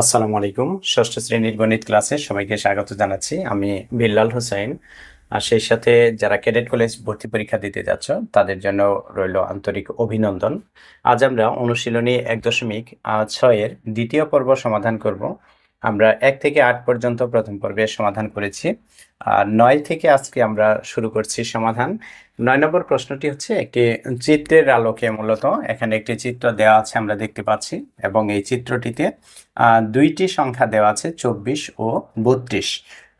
আসসালামু আলাইকুম। ষষ্ঠ শ্রেণির গণিত ক্লাসে সবাইকে স্বাগত জানাচ্ছি। আমি বিল্লাল হোসেন। আর সেই সাথে যারা ক্যাডেট কলেজ ভর্তি পরীক্ষা দিতে যাচ্ছ, তাদের জন্য রইল আন্তরিক অভিনন্দন। আজ আমরা অনুশীলনী এক দশমিক ছয়ের দ্বিতীয় পর্ব সমাধান করব। আমরা এক থেকে আট পর্যন্ত প্রথম পর্বে সমাধান করেছি। আর নয় থেকে আজকে আমরা শুরু করছি সমাধান। নয় নম্বর প্রশ্নটি হচ্ছে, একটি চিত্রের আলোকে মূলত এখানে একটি চিত্র দেওয়া আছে, আমরা দেখতে পাচ্ছি। এবং এই চিত্রটিতে দুইটি সংখ্যা দেওয়া আছে, চব্বিশ ও বত্রিশ।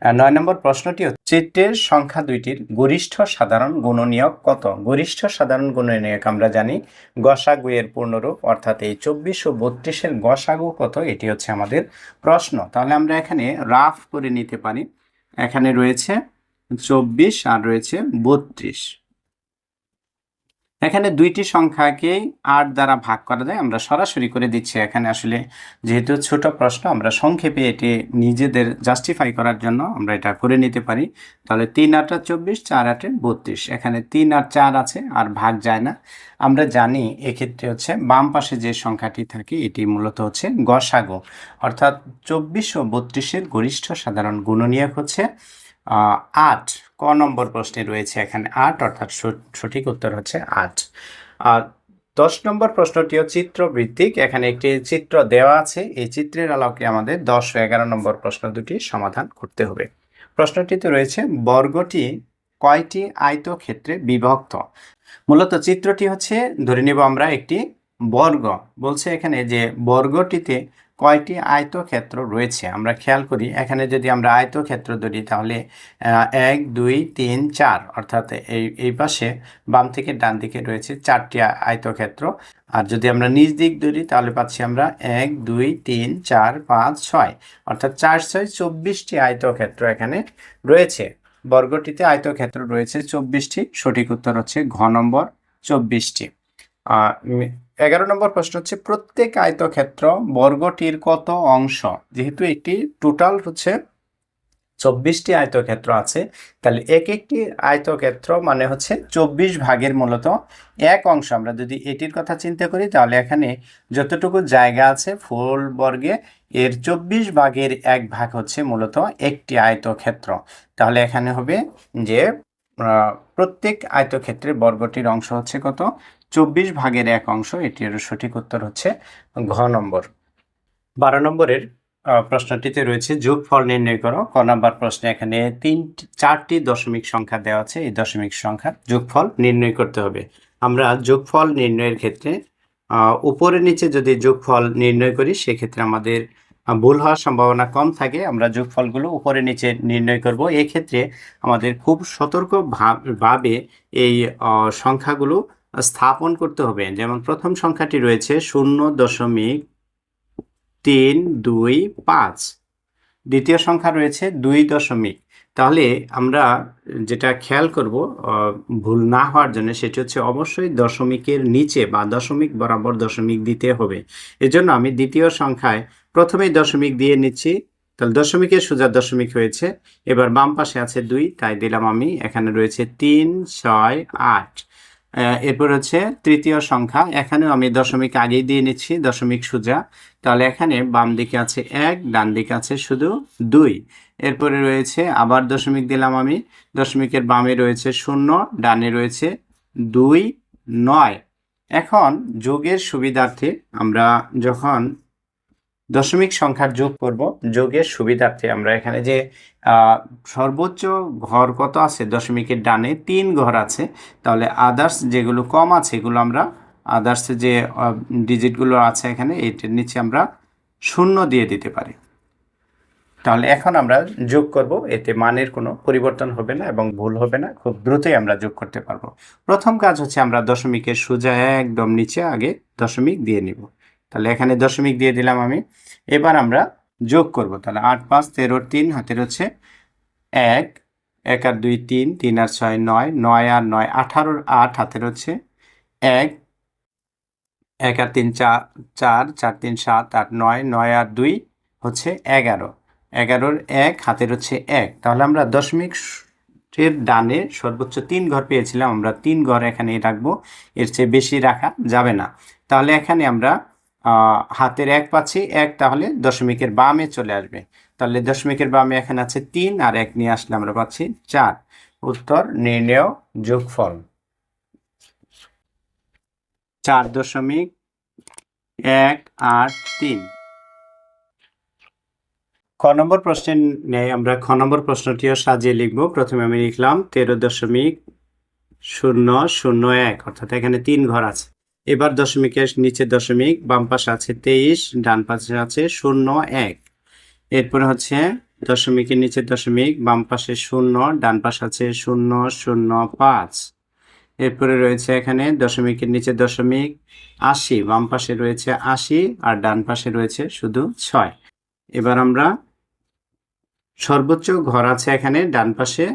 নয় নম্বর প্রশ্নটি হচ্ছে, চিত্রের সংখ্যা দুইটির গরিষ্ঠ সাধারণ গুণনীয়ক কত? গরিষ্ঠ সাধারণ গুণনীয়ক আমরা জানি গসাগুয়ের পূর্ণরূপ, অর্থাৎ এই চব্বিশ ও বত্রিশের গসাগু কত? এটি হচ্ছে আমাদের প্রশ্ন। তাহলে আমরা এখানে রাফ করে নিতে পারি। এখানে রয়েছে চব্বিশ আর রয়েছে বত্রিশ। এখানে দুইটি সংখ্যাকে আট দ্বারা ভাগ করা যায়, আমরা সরাসরি করে দিচ্ছি। এখানে আসলে যেহেতু ছোট প্রশ্ন, আমরা সংক্ষেপে এটি নিজেদের জাস্টিফাই করার জন্য আমরা এটা করে নিতে পারি। তাহলে তিন আটটা চব্বিশ, চার আটে বত্রিশ। এখানে তিন আর চার আছে, আর ভাগ যায় না। আমরা জানি এক্ষেত্রে হচ্ছে বাম পাশে যে সংখ্যাটি থাকে, এটি মূলত হচ্ছে গসাগো। অর্থাৎ চব্বিশ ও বত্রিশের গরিষ্ঠ সাধারণ গুণনীয়ক হচ্ছে আট, ক নম্বর প্রশ্নে রয়েছে এখানে আট, অর্থাৎ সঠ- সঠিক উত্তর হচ্ছে আট। দশ নম্বর প্রশ্নটিও চিত্রভিত্তিক এখানে একটি চিত্র দেওয়া আছে। এই চিত্রের আলোকে আমাদের দশ ও এগারো নম্বর প্রশ্ন দুটি সমাধান করতে হবে। প্রশ্নটিতে রয়েছে, বর্গটি কয়টি আয়তক্ষেত্রে বিভক্ত? মূলত চিত্রটি হচ্ছে, ধরে নেব আমরা একটি বর্গ। বলছে এখানে যে বর্গটিতে কয়টি আয়তক্ষেত্র রয়েছে? আমরা খেয়াল করি, এখানে যদি আমরা আয়তক্ষেত্র ধরি, তাহলে এক, দুই, তিন, চার, অর্থাৎ এই এই পাশে বাম থেকে ডান দিকে রয়েছে চারটি আয়তক্ষেত্র। আর যদি আমরা নিচ দিক ধরি, তাহলে পাচ্ছি আমরা এক, দুই, তিন, চার, পাঁচ, ছয়, অর্থাৎ চার, ছয়, চব্বিশটি আয়তক্ষেত্র এখানে রয়েছে। বর্গটিতে আয়তক্ষেত্র রয়েছে চব্বিশটি, সঠিক উত্তর হচ্ছে ঘ নম্বর চব্বিশটি। এগারো নম্বর প্রশ্ন হচ্ছে, প্রত্যেক আয়তক্ষেত্র বর্গটির কত অংশ? যেহেতু একটি টোটাল হচ্ছে চব্বিশটি আয়তক্ষেত্র আছে, তাহলে এক একটি আয়তক্ষেত্র মানে হচ্ছে চব্বিশ ভাগের মূলত এক অংশ। আমরা যদি এটির কথা চিন্তা করি, তাহলে এখানে যতটুকু জায়গা আছে ফুল বর্গে, এর চব্বিশ ভাগের এক ভাগ হচ্ছে মূলত একটি আয়তক্ষেত্র। তাহলে এখানে হবে যে প্রত্যেক আয়তক্ষেত্রের বর্গটির অংশ হচ্ছে কত? চব্বিশ ভাগের এক অংশ এটির সঠিক উত্তর হচ্ছে ঘ নম্বর। বারো নম্বরের প্রশ্নটিতে রয়েছে যোগফল নির্ণয় করো। ক নাম্বার প্রশ্নে এখানে তিন, চারটি দশমিক সংখ্যা দেওয়া আছে। এই দশমিক সংখ্যার যোগফল নির্ণয় করতে হবে। আমরা যোগফল নির্ণয়ের ক্ষেত্রে উপরে নিচে যদি যোগফল নির্ণয় করি, সেক্ষেত্রে আমাদের ভুল হওয়ার সম্ভাবনা কম থাকে। আমরা যোগফলগুলো উপরে নিচে নির্ণয় করব। এক্ষেত্রে আমাদের খুব সতর্ক ভাবে এই সংখ্যাগুলো স্থাপন করতে হবে। যেমন প্রথম সংখ্যাটি রয়েছে শূন্য দশমিক তিন দুই পাঁচ। দ্বিতীয় সংখ্যা রয়েছে দুই দশমিক। তাহলে আমরা যেটা খেয়াল করব ভুল না হওয়ার জন্য সেটি হচ্ছে অবশ্যই দশমিকের নিচে বা দশমিক বরাবর দশমিক দিতে হবে। এজন্য আমি দ্বিতীয় সংখ্যায় প্রথমেই দশমিক দিয়ে নিচ্ছি। তাহলে দশমিকের সোজা দশমিক হয়েছে। এবার বাম পাশে আছে দুই, তাই দিলাম আমি। এখানে রয়েছে তিন, ছয়, আট। এরপর হচ্ছে তৃতীয় সংখ্যা। এখানেও আমি দশমিক আগেই দিয়ে নিচ্ছি, দশমিক সোজা। তাহলে এখানে বাম দিকে আছে এক, ডান দিকে আছে শুধু দুই। এরপরে রয়েছে, আবার দশমিক দিলাম আমি, দশমিকের বামে রয়েছে শূন্য, ডানে রয়েছে দুই, নয়। এখন যোগের সুবিধার্থে আমরা যখন দশমিক সংখ্যার যোগ করব। যোগের সুবিধার্থে আমরা এখানে যে সর্বোচ্চ ঘর কত আছে? দশমিকের ডানে তিন ঘর আছে। তাহলে আদার্স যেগুলো কম আছে, এগুলো আমরা আদার্স যে ডিজিটগুলো আছে এখানে এইটার নিচে আমরা শূন্য দিয়ে দিতে পারি। তাহলে এখন আমরা যোগ করব। এতে মানের কোনো পরিবর্তন হবে না এবং ভুল হবে না। খুব দ্রুতই আমরা যোগ করতে পারব। প্রথম কাজ হচ্ছে আমরা দশমিকের সোজা একদম নিচে আগে দশমিক দিয়ে নিব। তাহলে এখানে দশমিক দিয়ে দিলাম আমি। এবার আমরা যোগ করব। তাহলে আট পাঁচ তেরো তিন হাতের হচ্ছে এক। এক আর দুই তিন তিন আর ছয় নয় নয় আর নয় আঠারোর আট হাতের হচ্ছে এক। এক আর তিন চার চার চার তিন সাত আট নয় নয় আর দুই হচ্ছে এগারো। এগারোর এক, হাতের হচ্ছে এক। তাহলে আমরা দশমিক এর ডানে সর্বোচ্চ তিন ঘর পেয়েছিলাম। আমরা তিন ঘর এখানে রাখব। এর চেয়ে বেশি রাখা যাবে না। তাহলে এখানে আমরা হাতের এক পাচ্ছি এক তাহলে দশমিকের বামে চলে আসবে। তাহলে দশমিকের বামে এখানে আছে তিন আর এক নিয়ে আসলে আমরা পাচ্ছি চার। উত্তর নির্ণেয় যোগফল। চার দশমিক এক আট তিন। খ নম্বর প্রশ্নে নেই আমরা খ নম্বর প্রশ্নটিও সাজিয়ে লিখব। প্রথমে আমি লিখলাম তেরো দশমিক শূন্য শূন্য এক, অর্থাৎ এখানে তিন ঘর আছে। এবার দশমিকের নিচে দশমিক, বাম পাশে আছে তেইশ, ডান পাশে আছে শূন্য এক। এরপরে হচ্ছে দশমিকের নিচে দশমিক, বাম পাশে শূন্য, ডান পাশে আছে শূন্য শূন্য পাঁচ। এরপরে রয়েছে এখানে দশমিকের নিচে দশমিক আশি, বাম পাশে রয়েছে আশি আর ডান পাশে রয়েছে শুধু ছয়। এবার আমরা সর্বোচ্চ ঘর আছে এখানে, ডান পাশে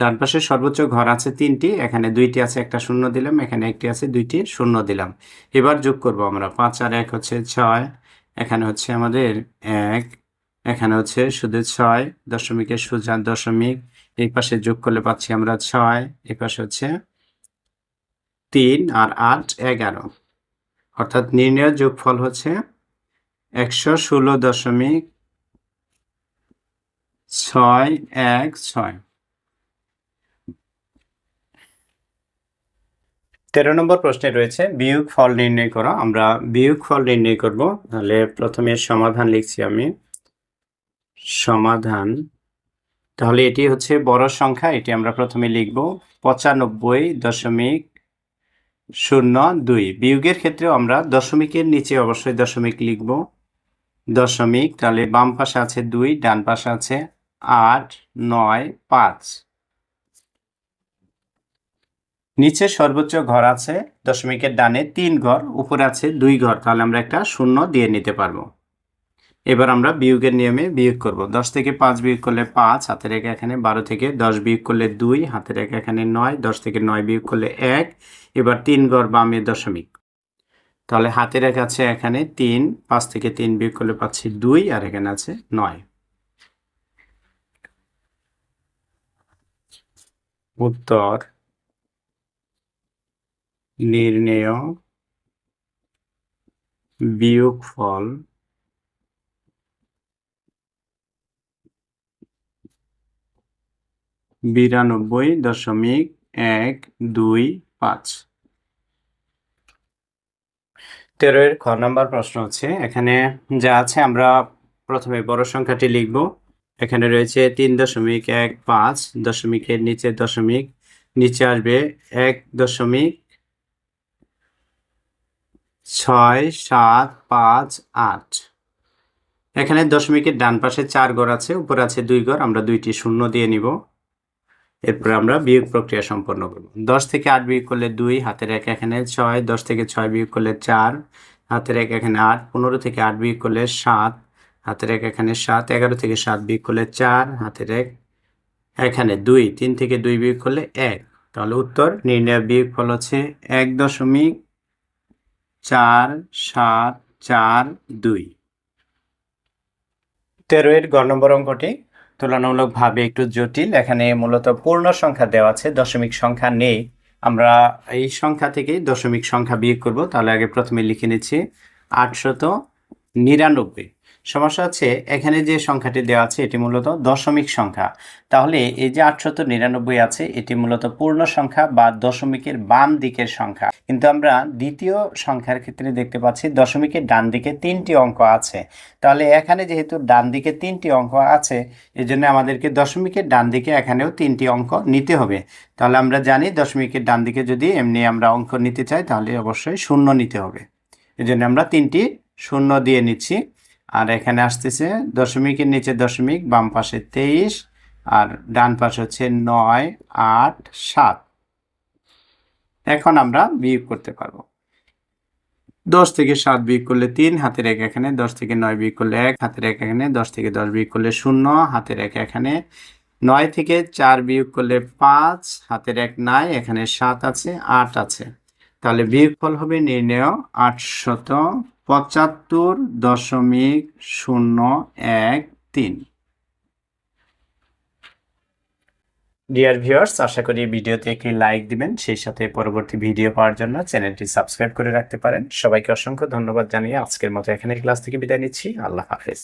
ডান পাশে সর্বোচ্চ ঘর আছে তিনটি, এখানে দুইটি আছে, একটা শূন্য দিলাম, এখানে একটি আছে, দুইটি শূন্য দিলাম। এবার যোগ করব আমরা, পাঁচ আর এক হচ্ছে ছয়, এখানে হচ্ছে আমাদের এক, এখানে হচ্ছে শুধু ছয় দশমিকের সোজা দশমিক, এই পাশে যোগ করলে পাচ্ছি আমরা ছয়, এই পাশে হচ্ছে তিন আর আট, এগারো। অর্থাৎ নির্ণয় যোগফল হচ্ছে একশো ষোলো দশমিক ছয় এক ছয়। তেরো নম্বর প্রশ্নে রয়েছে, বিয়োগ ফল নির্ণয় করো। আমরা বিয়োগ ফল নির্ণয় করব, তাহলে প্রথমে সমাধান লিখছি আমি। সমাধান, তাহলে এটি হচ্ছে বড় সংখ্যা, এটি আমরা প্রথমে লিখব। পঁচানব্বই দশমিক শূন্য দুই। বিয়োগের ক্ষেত্রেও আমরা দশমিকের নিচে অবশ্যই দশমিক লিখব। দশমিক, তাহলে বাম পাশে আছে দুই, ডান পাশে আছে আট, নয়, পাঁচ। নিচে সর্বোচ্চ ঘর আছে, দশমিকের ডানে তিন ঘর, উপরে আছে দুই ঘর, তাহলে আমরা একটা শূন্য দিয়ে নিতে পারব। এবার আমরা বিয়োগের নিয়মে বিয়োগ করব। দশ থেকে পাঁচ বিয়োগ করলে পাঁচ, হাতের রেখা এখানে বারো থেকে দশ বিয়োগ করলে দুই, হাতের রেখা এখানে নয়, দশ থেকে নয় বিয়োগ করলে এক, এবার তিন ঘর বামে দশমিক। তাহলে হাতের রেখা আছে এখানে তিন, পাঁচ থেকে তিন বিয়োগ করলে পাচ্ছি দুই, আর এখানে আছে নয়। উত্তর নির্ণেয় বিয়োগফল বিরানব্বই দশমিক এক দুই পাঁচ। তেরোর খ নম্বর প্রশ্ন হচ্ছে, এখানে যা আছে আমরা প্রথমে বড় সংখ্যাটি লিখব। এখানে রয়েছে তিন দশমিক এক পাঁচ, দশমিকের নিচে দশমিক, নিচে আসবে এক দশমিক ছয়, সাত, পাঁচ, আট। এখানে দশমিকের ডান পাশে চার ঘর আছে, উপরে আছে দুই ঘর আমরা দুইটি শূন্য দিয়ে নিব। এরপর আমরা বিয়োগ প্রক্রিয়া সম্পন্ন করব। দশ থেকে আট বিয়োগ করলে দুই, হাতের এক এখানে ছয়, দশ থেকে ছয় বিয়োগ করলে চার, হাতের এক এখানে আট, পনেরো থেকে আট বিয়োগ করলে সাত, হাতের এক এখানে সাত, এগারো থেকে সাত বিয়োগ করলে চার, হাতের এক এখানে দুই, তিন থেকে দুই বিয়োগ করলে এক। তাহলে উত্তর নির্ণয় বিয়োগ ফল হচ্ছে এক দশমিক চার সাত চার দুই। তেরো এর গড় নম্বর অঙ্কটি তুলনামূলকভাবে একটু জটিল। এখানে মূলত পূর্ণ সংখ্যা দেওয়া আছে, দশমিক সংখ্যা নেই। আমরা এই সংখ্যা থেকে দশমিক সংখ্যা বিয়োগ করব, তাহলে আগে প্রথমে লিখে নিচ্ছি আটশত নিরানব্বই। সমস্যা হচ্ছে, এখানে যে সংখ্যাটি দেওয়া আছে, এটি মূলত দশমিক সংখ্যা। তাহলে এই যে আটশত নিরানব্বই আছে, এটি মূলত পূর্ণ সংখ্যা বা দশমিকের বাম দিকের সংখ্যা। কিন্তু আমরা দ্বিতীয় সংখ্যার ক্ষেত্রে দেখতে পাচ্ছি, দশমিকের ডান দিকে তিনটি অঙ্ক আছে। তাহলে এখানে যেহেতু ডান দিকে তিনটি অঙ্ক আছে এই জন্য আমাদেরকে দশমিকের ডান দিকে এখানেও তিনটি অঙ্ক নিতে হবে। তাহলে আমরা জানি, দশমিকের ডান দিকে যদি এমনি আমরা অঙ্ক নিতে চাই, তাহলে অবশ্যই শূন্য নিতে হবে। এই জন্য আমরা তিনটি শূন্য দিয়ে নিচ্ছি। আর এখানে আসতেছে দশমিকের নিচে দশমিক, বাম পাশে তেইশ, আর ডান পাশে হচ্ছে নয়, আট, সাত। এখন আমরা বিয়োগ করতে পারব। দশ থেকে সাত বিয়োগ করলে তিন, হাতের এক এখানে দশ থেকে নয় বিয়োগ করলে এক, হাতের এক এখানে দশ থেকে দশ বিয়োগ করলে শূন্য, হাতের এক এখানে নয় থেকে চার বিয়োগ করলে পাঁচ, হাতের এক নাই, এখানে সাত আছে, আট আছে। তাহলে বিয়োগফল হবে নির্ণয় আটশত পঁচাত্তর দশমিক শূন্য এক তিন। ডিয়ার ভিউয়ার্স আশা করি ভিডিওতে একটি লাইক দিবেন, সেই সাথে পরবর্তী ভিডিও পাওয়ার জন্য চ্যানেলটি সাবস্ক্রাইব করে রাখতে পারেন। সবাইকে অসংখ্য ধন্যবাদ জানিয়ে আজকের মতো এখানে ক্লাস থেকে বিদায় নিচ্ছি। আল্লাহ হাফেজ।